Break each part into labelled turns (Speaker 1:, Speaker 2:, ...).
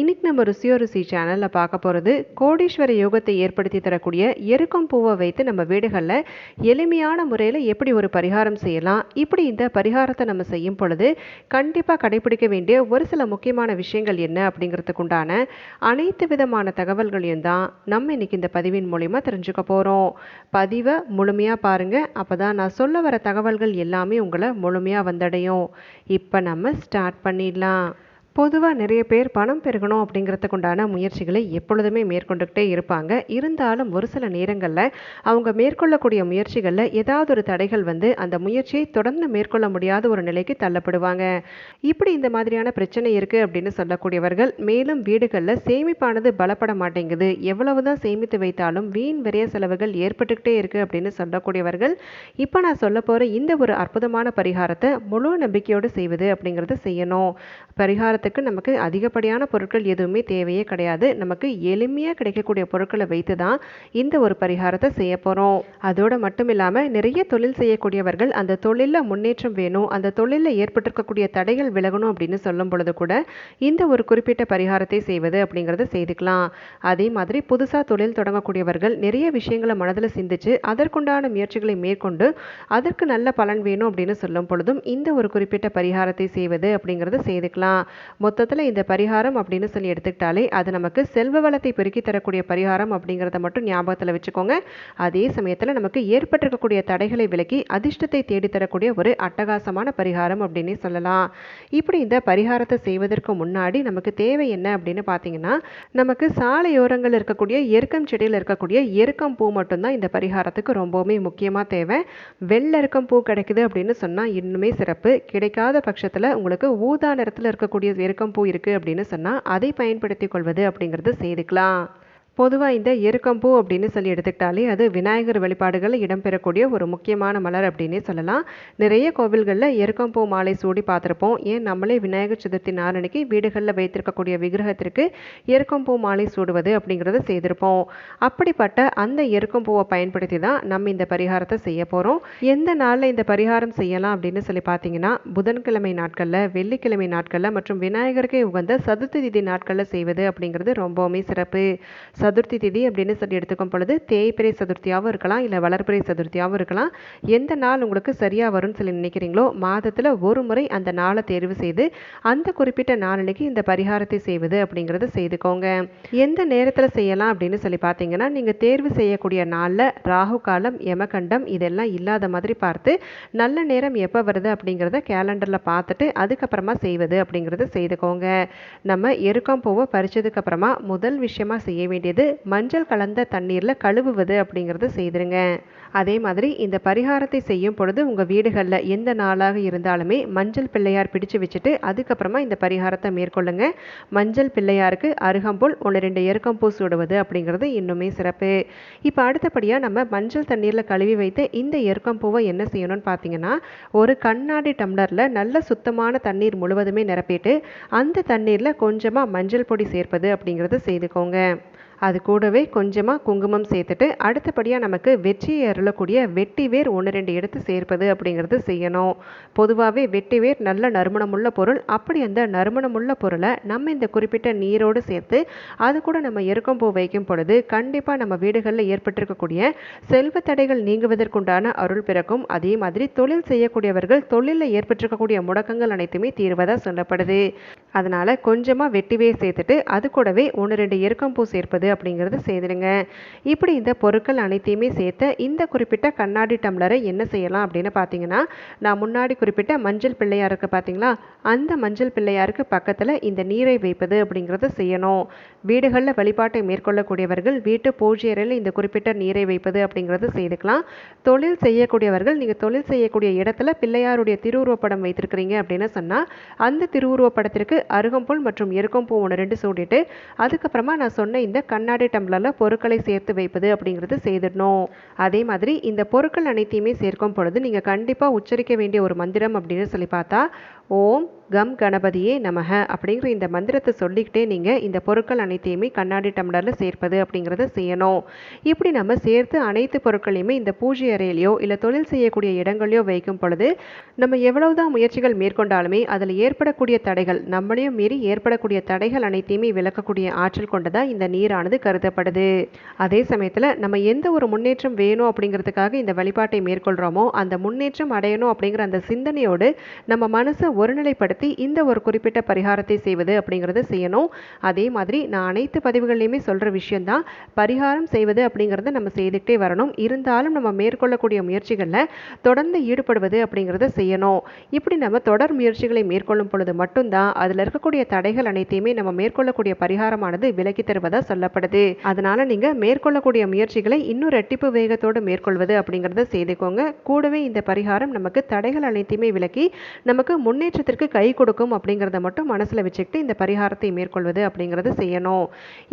Speaker 1: இன்னைக்கு நம்ம ருசியோ ருசி சேனலில் பார்க்க போகிறது கோடீஸ்வர யோகத்தை ஏற்படுத்தி தரக்கூடிய எருக்கம் பூவை வைத்து நம்ம வீடுகளில் எளிமையான முறையில் எப்படி ஒரு பரிகாரம் செய்யலாம்? இப்படி இந்த பரிகாரத்தை நம்ம செய்யும் பொழுது கண்டிப்பாக கடைபிடிக்க வேண்டிய ஒரு சில முக்கியமான விஷயங்கள் என்ன அப்படிங்கிறதுக்கு உண்டான அனைத்து விதமான தகவல்களையும் தான் நம்ம இன்றைக்கி இந்த பதிவின் மூலிமா தெரிஞ்சுக்க போகிறோம் பதிவை முழுமையாக பாருங்கள் அப்போ தான் நான் சொல்ல வர தகவல்கள் எல்லாமே உங்களை முழுமையாக வந்தடையும். இப்போ நம்ம ஸ்டார்ட் பண்ணிடலாம். பொதுவாக நிறைய பேர் பணம் பெருகணும் அப்படிங்கிறதுக்கு உண்டான முயற்சிகளை எப்பொழுதுமே மேற்கொண்டுக்கிட்டே இருப்பாங்க. இருந்தாலும் ஒரு சில நேரங்களில் அவங்க மேற்கொள்ளக்கூடிய முயற்சிகளில் ஏதாவது ஒரு தடைகள் வந்து அந்த முயற்சியை தொடர்ந்து மேற்கொள்ள முடியாத ஒரு நிலைக்கு தள்ளப்படுவாங்க. இப்படி இந்த மாதிரியான பிரச்சனை இருக்குது அப்படின்னு சொல்லக்கூடியவர்கள் மேலும் வீடுகளில் சேமிப்பானது பலப்பட மாட்டேங்குது. எவ்வளவு தான் சேமித்து வைத்தாலும் வீண் விரைய செலவுகள் ஏற்பட்டுக்கிட்டே இருக்குது அப்படின்னு சொல்லக்கூடியவர்கள் இப்போ நான் சொல்ல போகிற இந்த ஒரு அற்புதமான பரிகாரத்தை முழு நம்பிக்கையோடு செய்வது அப்படிங்கிறத செய்யணும். பரிகாரத்தை பண்ணுறதுக்கு நமக்கு அதிகப்படியான பொருட்கள் எதுவுமே தேவையே கிடையாது. நமக்கு எளிமையாக கிடைக்கக்கூடிய பொருட்களை வைத்து தான் இந்த ஒரு பரிகாரத்தை செய்ய போகிறோம் அதோடு மட்டும் இல்லாமல் நிறைய தொழில் செய்யக்கூடியவர்கள் அந்த தொழிலில் முன்னேற்றம் வேணும் அந்த தொழிலில் ஏற்பட்டிருக்கக்கூடிய தடைகள் விலகணும் அப்படின்னு சொல்லும் பொழுது கூட இந்த ஒரு குறிப்பிட்ட பரிகாரத்தை செய்வது அப்படிங்கிறத செய்துக்கலாம். அதே மாதிரி புதுசாக தொழில் தொடங்கக்கூடியவர்கள் நிறைய விஷயங்களை மனதில் சிந்திச்சு அதற்குண்டான முயற்சிகளை மேற்கொண்டு அதற்கு நல்ல பலன் வேணும் அப்படின்னு சொல்லும் பொழுதும் இந்த ஒரு குறிப்பிட்ட பரிகாரத்தை செய்வது அப்படிங்கிறத செய்துக்கலாம். மொத்தத்தில் இந்த பரிகாரம் அப்படின்னு சொல்லி எடுத்துக்கிட்டாலே அது நமக்கு செல்வ வளத்தை பெருக்கி தரக்கூடிய பரிகாரம் அப்படிங்கிறத மட்டும் ஞாபகத்தில் வச்சுக்கோங்க. அதே சமயத்தில் நமக்கு ஏற்பட்டிருக்கக்கூடிய தடைகளை விலக்கி அதிர்ஷ்டத்தை தேடி தரக்கூடிய ஒரு அட்டகாசமான பரிகாரம் அப்படின்னே சொல்லலாம். இப்படி இந்த பரிகாரத்தை செய்வதற்கு முன்னாடி நமக்கு தேவை என்ன அப்படின்னு பார்த்தீங்கன்னா நமக்கு சாலையோரங்கள் இருக்கக்கூடிய எருக்கம் செடியில் இருக்கக்கூடிய எருக்கம் பூ மட்டும்தான் இந்த பரிகாரத்துக்கு ரொம்பவுமே முக்கியமாக தேவை. வெள்ளெருக்கம் பூ கிடைக்குது அப்படின்னு சொன்னால் இன்னுமே சிறப்பு. கிடைக்காத பட்சத்தில் உங்களுக்கு ஊதா நிறத்தில் இருக்கக்கூடிய எருக்கம்பூ இருக்குது அப்படின்னு சொன்னால் அதை பயன்படுத்தி கொள்வது அப்படிங்கிறது செய்துக்கலாம். பொதுவாக இந்த எருக்கம்பூ அப்படின்னு சொல்லி எடுத்துக்கிட்டாலே அது விநாயகர் வழிபாடுகளில் இடம்பெறக்கூடிய ஒரு முக்கியமான மலர் அப்படின்னே சொல்லலாம். நிறைய கோவில்களில் எருக்கம்பூ மாலை சூடி பார்த்துருப்போம். ஏன்? நம்மளே விநாயகர் சதுர்த்தி நாளன்னைக்கு வீடுகளில் வைத்திருக்கக்கூடிய விக்கிரகத்திற்கு எருக்கம்பூ மாலை சூடுவது அப்படிங்கிறத செய்திருப்போம். அப்படிப்பட்ட அந்த எருக்கம்பூவை பயன்படுத்தி தான் நம்ம இந்த பரிகாரத்தை செய்ய போகிறோம் எந்த நாளில் இந்த பரிகாரம் செய்யலாம் அப்படின்னு சொல்லி பார்த்தீங்கன்னா புதன்கிழமை நாட்களில் வெள்ளிக்கிழமை நாட்களில் மற்றும் விநாயகருக்கே உகந்த சதுர்த்தி திதி நாட்களில் செய்வது அப்படிங்கிறது ரொம்பவுமே சிறப்பு. சதுர்த்தி திதி அப்படின்னு சொல்லி எடுத்துக்கும் பொழுது தேய்பிரை சதுர்த்தியாகவும் இருக்கலாம் இல்லை வளர்பிறை சதுர்த்தியாகவும் இருக்கலாம். எந்த நாள் உங்களுக்கு சரியாக வரும்னு சொல்லி நினைக்கிறீங்களோ மாதத்தில் ஒரு முறை அந்த நாளை தேர்வு செய்து அந்த குறிப்பிட்ட நாளன்னைக்கு இந்த பரிகாரத்தை செய்வது அப்படிங்கிறத செய்துக்கோங்க. எந்த நேரத்தில் செய்யலாம் அப்படின்னு சொல்லி பார்த்தீங்கன்னா நீங்கள் தேர்வு செய்யக்கூடிய நாளில் ராகு காலம் யமகண்டம் இதெல்லாம் இல்லாத மாதிரி பார்த்து நல்ல நேரம் எப்போ வருது அப்படிங்கிறத கேலண்டரில் பார்த்துட்டு அதுக்கப்புறமா செய்வது அப்படிங்கிறத செய்துக்கோங்க. நம்ம எருக்கம் பூவை பறிச்சதுக்கப்புறமா முதல் விஷயமா செய்ய வேண்டியது செய்து மஞ்சள் கலந்த தண்ணீரில் கழுவுவது அப்படிங்கிறத செய்திருங்க. அதே மாதிரி இந்த பரிகாரத்தை செய்யும் பொழுது உங்கள் வீடுகளில் எந்த நாளாக இருந்தாலுமே மஞ்சள் பிள்ளையார் பிடிச்சு வச்சுட்டு அதுக்கப்புறமா இந்த பரிகாரத்தை மேற்கொள்ளுங்க. மஞ்சள் பிள்ளையாருக்கு அருகம்புல் ஒன்று ரெண்டு எருக்கம்பூ சுடுவது அப்படிங்கிறது இன்னுமே சிறப்பு. இப்போ அடுத்தபடியாக நம்ம மஞ்சள் தண்ணீரில் கழுவி வைத்து இந்த எருக்கம்பூவை என்ன செய்யணும்னு பார்த்தீங்கன்னா ஒரு கண்ணாடி டம்ளரில் நல்ல சுத்தமான தண்ணீர் முழுவதுமே நிரப்பிட்டு அந்த தண்ணீரில் கொஞ்சமாக மஞ்சள் பொடி சேர்ப்பது அப்படிங்கிறத செய்துக்கோங்க. அது கூடவே கொஞ்சமாக குங்குமம் சேர்த்துட்டு அடுத்தபடியாக நமக்கு வெற்றியை அருளக்கூடிய வெட்டி வேர் ஒன்று ரெண்டு எடுத்து சேர்ப்பது அப்படிங்கிறது செய்யணும். பொதுவாகவே வெட்டி வேர் நல்ல நறுமணமுள்ள பொருள். அப்படி அந்த நறுமணமுள்ள பொருளை நம்ம இந்த குறிப்பிட்ட நீரோடு சேர்த்து அது கூட நம்ம எருக்கம் பூ வைக்கும் பொழுது கண்டிப்பாக நம்ம வீடுகளில் ஏற்பட்டிருக்கக்கூடிய செல்வ தடைகள் நீங்குவதற்குண்டான அருள் பிறக்கும். அதே மாதிரி தொழில் செய்யக்கூடியவர்கள் தொழிலில் ஏற்பட்டிருக்கக்கூடிய முடக்கங்கள் அனைத்துமே தீர்வதாக சொல்லப்படுது. அதனால் கொஞ்சமாக வெட்டிவே சேர்த்துட்டு அது கூடவே ஒன்று ரெண்டு எருக்கம் பூ சேர்ப்பது வருது அப்படிங்கிறத செய்திடுங்க. இப்படி இந்த பொருட்கள் அனைத்தையுமே சேர்த்து இந்த குறிப்பிட்ட கண்ணாடி டம்ளரை என்ன செய்யலாம் அப்படின்னு பார்த்தீங்கன்னா நான் முன்னாடி குறிப்பிட்ட மஞ்சள் பிள்ளையாருக்கு பார்த்தீங்களா அந்த மஞ்சள் பிள்ளையாருக்கு பக்கத்தில் இந்த நீரை வைப்பது அப்படிங்கிறத செய்யணும். வீடுகளில் வழிபாட்டை மேற்கொள்ளக்கூடியவர்கள் வீட்டு பூஜை அறையில் இந்த குறிப்பிட்ட நீரை வைப்பது அப்படிங்கிறத செய்துக்கலாம். தொழில் செய்யக்கூடியவர்கள் நீங்கள் தொழில் செய்யக்கூடிய இடத்துல பிள்ளையாருடைய திருவுருவப்படம் வைத்திருக்கிறீங்க அப்படின்னு சொன்னால் அந்த திருவுருவப்படத்திற்கு அருகம்புல் மற்றும் எருக்கம்பூ ஒன்று ரெண்டு சூடிட்டு அதுக்கப்புறமா நான் சொன்ன இந்த கண்ணாடி டம்ளரில் பொருட்களை சேர்த்து வைப்பது அப்படிங்கிறது செய்திடணும். அதே மாதிரி இந்த பொருட்கள் அனைத்தையுமே சேர்க்கும் பொழுது நீங்கள் கண்டிப்பாக உச்சரிக்க வேண்டிய ஒரு மந்திரம் அப்படின்னு சொல்லி பார்த்தா ஓம் கம் கணபதியே நமக அப்படிங்கிற இந்த மந்திரத்தை சொல்லிக்கிட்டே நீங்கள் இந்த பொருட்கள் அனைத்தையுமே கண்ணாடி டம்ளரில் சேர்ப்பது அப்படிங்கிறத செய்யணும். இப்படி நம்ம சேர்த்து அனைத்து பொருட்களையுமே இந்த பூஜை அறையிலையோ இல்லை தொழில் செய்யக்கூடிய இடங்களையோ வைக்கும் பொழுது நம்ம எவ்வளவுதான் முயற்சிகள் மேற்கொண்டாலுமே அதில் ஏற்படக்கூடிய தடைகள் நம்மளையும் மீறி ஏற்படக்கூடிய தடைகள் அனைத்தையுமே விளக்கக்கூடிய ஆற்றல் கொண்டதாக இந்த நீரானது கருதப்படுது. அதே சமயத்தில் நம்ம எந்த ஒரு முன்னேற்றம் வேணும் அப்படிங்கிறதுக்காக இந்த வழிபாட்டை மேற்கொள்கிறோமோ அந்த முன்னேற்றம் அடையணும் அப்படிங்கிற அந்த சிந்தனையோடு நம்ம மனசை ஒருநிலைப்படுத்தி இந்த ஒரு குறிப்பிட்ட பரிகாரத்தை செய்வது அப்படிங்கிறத செய்யணும். அதே மாதிரி நான் அனைத்து பதிவுகள்லையுமே சொல்கிற விஷயந்தான் பரிகாரம் செய்வது அப்படிங்கிறத நம்ம செய்துக்கிட்டே வரணும். இருந்தாலும் நம்ம மேற்கொள்ளக்கூடிய முயற்சிகளில் தொடர்ந்து ஈடுபடுவது அப்படிங்கிறத செய்யணும். இப்படி நம்ம தொடர் முயற்சிகளை மேற்கொள்ளும் பொழுது மட்டும்தான் அதில் இருக்கக்கூடிய தடைகள் அனைத்தையுமே நம்ம மேற்கொள்ளக்கூடிய பரிகாரமானது விலக்கி தருவதாக சொல்லப்படுது. அதனால நீங்கள் மேற்கொள்ளக்கூடிய முயற்சிகளை இன்னும் ரெட்டிப்பு வேகத்தோடு மேற்கொள்வது அப்படிங்கிறத செய்துக்கோங்க. கூடவே இந்த பரிகாரம் நமக்கு தடைகள் அனைத்தையுமே விலக்கி நமக்கு முன்னே முன்னேற்றத்திற்கு கை கொடுக்கும் அப்படிங்கிறத மட்டும் மனசில் வச்சுக்கிட்டு இந்த பரிகாரத்தை மேற்கொள்வது அப்படிங்கிறத செய்யணும்.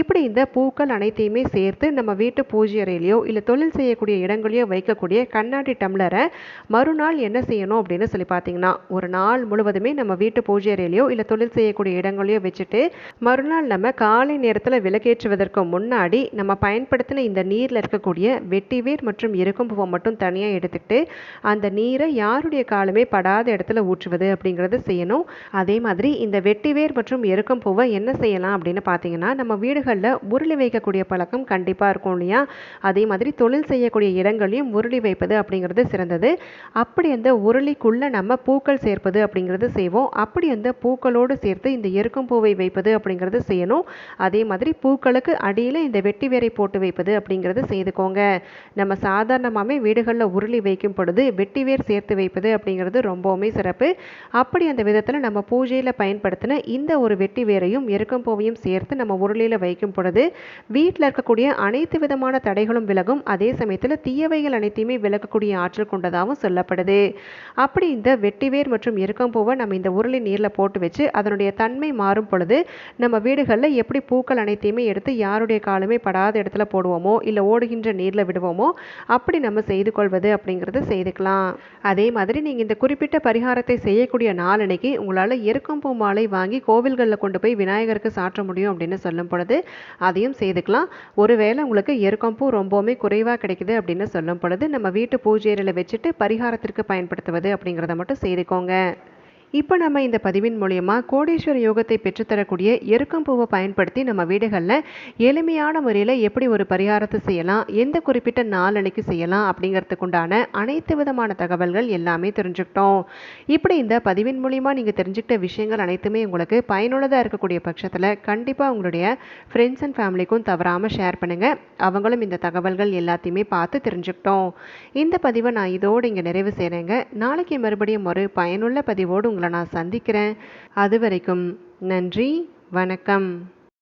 Speaker 1: இப்படி இந்த பூக்கள் அனைத்தையுமே சேர்த்து நம்ம வீட்டு பூஜை அறையிலையோ இல்லை தொழில் செய்யக்கூடிய இடங்களையோ வைக்கக்கூடிய கண்ணாடி டம்ளரை மறுநாள் என்ன செய்யணும் அப்படின்னு சொல்லி பார்த்தீங்கன்னா ஒரு நாள் முழுவதுமே நம்ம வீட்டு பூஜை அறையிலையோ இல்லை தொழில் செய்யக்கூடிய இடங்களையோ வச்சுட்டு மறுநாள் நம்ம காலை நேரத்தில் விளக்கேற்றுவதற்கு முன்னாடி நம்ம பயன்படுத்தின இந்த நீரில் இருக்கக்கூடிய வெட்டிவேர் மற்றும் இருக்கும் பூவை மட்டும் தனியாக எடுத்துக்கிட்டு அந்த நீரை யாருடைய காலுமே படாத இடத்துல ஊற்றுவது அப்படிங்கிறத செய்யணும். அதே மாதிரி இந்த வெட்டிவேர் மற்றும் எருக்கம் பூவை என்ன செய்யலாம் அப்படின்னு பார்த்தீங்கன்னா நம்ம வீடுகளில் உருளி வைக்கக்கூடிய பழக்கம் கண்டிப்பாக இருக்கும் இல்லையா? அதே மாதிரி தொழில் செய்யக்கூடிய இடங்களையும் உருளி வைப்பது அப்படிங்கிறது சிறந்தது. அப்படி அந்த உருளிக்குள்ளே நம்ம பூக்கள் சேர்ப்பது அப்படிங்கிறது செய்வோம். அப்படி அந்த பூக்களோடு சேர்த்து இந்த எருக்கம் பூவை வைப்பது அப்படிங்கிறது செய்யணும். அதே மாதிரி பூக்களுக்கு அடியில் இந்த வெட்டி வேரை போட்டு வைப்பது அப்படிங்கிறது செய்துக்கோங்க. நம்ம சாதாரணமாகவே வீடுகளில் உருளி வைக்கும் பொழுது வெட்டி வேர் சேர்த்து வைப்பது அப்படிங்கிறது ரொம்பவுமே சிறப்பு. அப்படி அந்த விதத்தில் நம்ம பூஜையில் பயன்படுத்தின இந்த ஒரு வெட்டி வேரையும் எருக்கம் பூவையும் சேர்த்து நம்ம உருளியில் வைக்கும் பொழுது வீட்டில் இருக்கக்கூடிய அனைத்து விதமான தடைகளும் விலகும். அதே சமயத்தில் தீயவைகள் அனைத்தையுமே விலக்கக்கூடிய ஆற்றல் கொண்டதாகவும் சொல்லப்படுது. அப்படி இந்த வெட்டிவேர் மற்றும் எருக்கம்பூவை நம்ம இந்த உருளி நீரில் போட்டு வச்சு அதனுடைய தன்மை மாறும் பொழுது நம்ம வீடுகளில் எப்படி பூக்கள் அனைத்தையுமே எடுத்து யாருடைய காலுமே படாத இடத்துல போடுவோமோ இல்லை ஓடுகின்ற நீரில் விடுவோமோ அப்படி நம்ம செய்து கொள்வது அப்படிங்கிறத செய்துக்கலாம். அதே மாதிரி நீங்கள் இந்த குறிப்பிட்ட பரிகாரத்தை செய்யக்கூடிய நாளன்னைக்கு உங்களால் எருக்கம்பூ மாலை வாங்கி கோவில்களில் கொண்டு போய் விநாயகருக்கு சாற்ற முடியும் அப்படின்னு சொல்லும் பொழுது அதையும் செய்துக்கலாம். ஒருவேளை உங்களுக்கு எருக்கம்பூ ரொம்பவுமே குறைவாக கிடைக்குது அப்படின்னு சொல்லும் பொழுது நம்ம வீட்டு பூஜையில் வச்சுட்டு பரிகாரத்திற்கு பயன்படுத்துவது அப்படிங்கிறத மட்டும் செய்துக்கோங்க. இப்போ நம்ம இந்த பதிவின் மூலயமா கோடீஸ்வர யோகத்தை பெற்றுத்தரக்கூடிய எருக்கம்பூவை பயன்படுத்தி நம்ம வீடுகளில் எளிமையான முறையில் எப்படி ஒரு பரிகாரத்தை செய்யலாம் எந்த குறிப்பிட்ட நாளனைக்கு செய்யலாம் அப்படிங்கிறதுக்குண்டான அனைத்து விதமான தகவல்கள் எல்லாமே தெரிஞ்சுக்கிட்டோம். இப்படி இந்த பதிவின் மூலயமா நீங்கள் தெரிஞ்சுக்கிட்ட விஷயங்கள் அனைத்துமே உங்களுக்கு பயனுள்ளதாக இருக்கக்கூடிய பட்சத்தில் கண்டிப்பாக உங்களுடைய ஃப்ரெண்ட்ஸ் அண்ட் ஃபேமிலிக்கும் தவறாமல் ஷேர் பண்ணுங்கள் அவங்களும் இந்த தகவல்கள் எல்லாத்தையுமே பார்த்து தெரிஞ்சுக்கிட்டோம். இந்த பதிவை நான் இதோடு இங்கே நிறைவு செய்கிறேங்க நாளைக்கு மறுபடியும் ஒரு பயனுள்ள பதிவோடு உங்களை நான் சந்திக்கிறேன். அது வரைக்கும் நன்றி வணக்கம்.